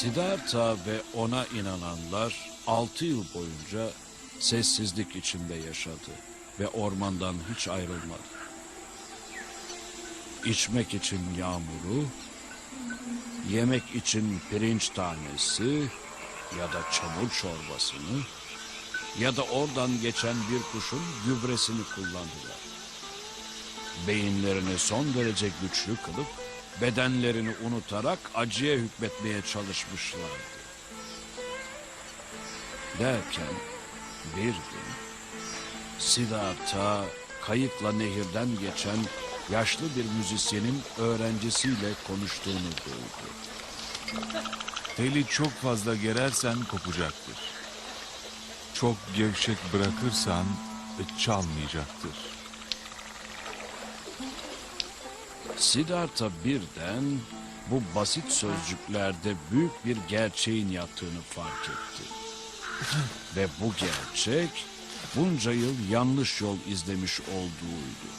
Siddhartha ve ona inananlar altı yıl boyunca sessizlik içinde yaşadı ve ormandan hiç ayrılmadı. İçmek için yağmuru, yemek için pirinç tanesi ya da çamur çorbasını ya da oradan geçen bir kuşun gübresini kullandılar. Beyinlerini son derece güçlü kılıp bedenlerini unutarak acıya hükmetmeye çalışmışlardı. Derken bir gün Siddhartha kayıkla nehirden geçen yaşlı bir müzisyenin öğrencisiyle konuştuğunu duydu. Teli çok fazla gerersen kopacaktır. Çok gevşek bırakırsan çalmayacaktır. Siddhartha birden bu basit sözcüklerde büyük bir gerçeğin yattığını fark etti. Ve bu gerçek bunca yıl yanlış yol izlemiş olduğuydu.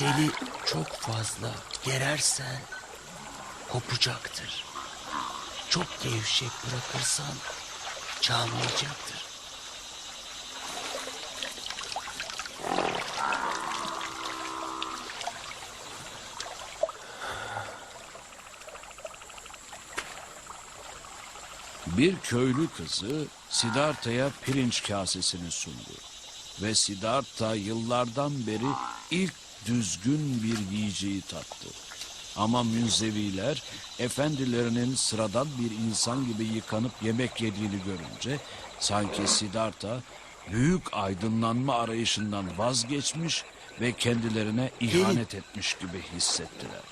Teli çok fazla gerersen kopacaktır. Çok gevşek bırakırsan çalmayacaktır. Bir köylü kızı Siddhartha'ya pirinç kasesini sundu. Ve Siddhartha yıllardan beri ilk düzgün bir yiyeceği tattı. Ama münzeviler efendilerinin sıradan bir insan gibi yıkanıp yemek yediğini görünce sanki Siddhartha büyük aydınlanma arayışından vazgeçmiş ve kendilerine ihanet etmiş gibi hissettiler.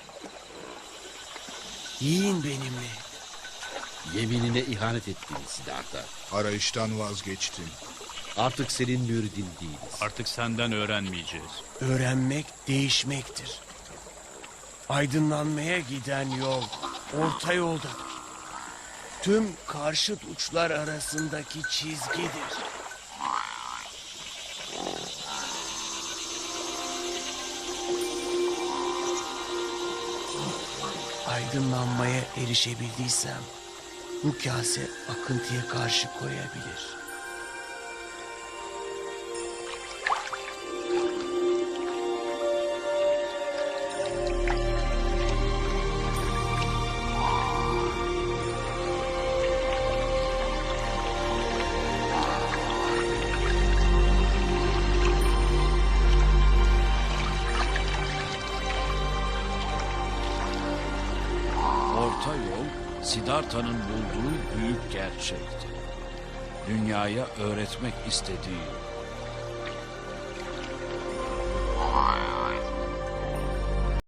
Yiyin benimle. Yeminine ihanet ettin Siddhartha. Arayıştan vazgeçtin. Artık senin müridin değiliz. Artık senden öğrenmeyeceğiz. Öğrenmek değişmektir. Aydınlanmaya giden yol orta yoldadır. Tüm karşıt uçlar arasındaki çizgidir. Aydınlanmaya erişebildiysem bu kase akıntıya karşı koyabilir. Orta yol Siddhartha'nın bulduğu büyük gerçekti. Dünyaya öğretmek istediği